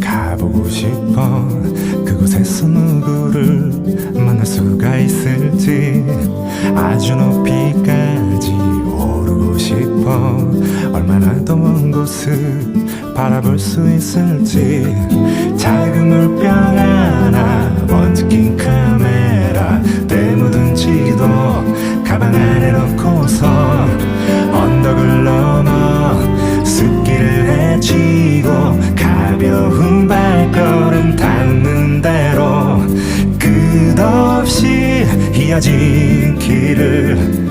가보고 싶어. 그곳에서 누구를 만날 수가 있을지. 아주 높이까지 오르고 싶어. 얼마나 더 먼 곳을 바라볼 수 있을지. 작은 물병 하나 먼지 낀 카메라 때 묻은 지도 가방 안에 넣고서 가벼운 발걸음 닿는 대로 끝없이 이어진 길을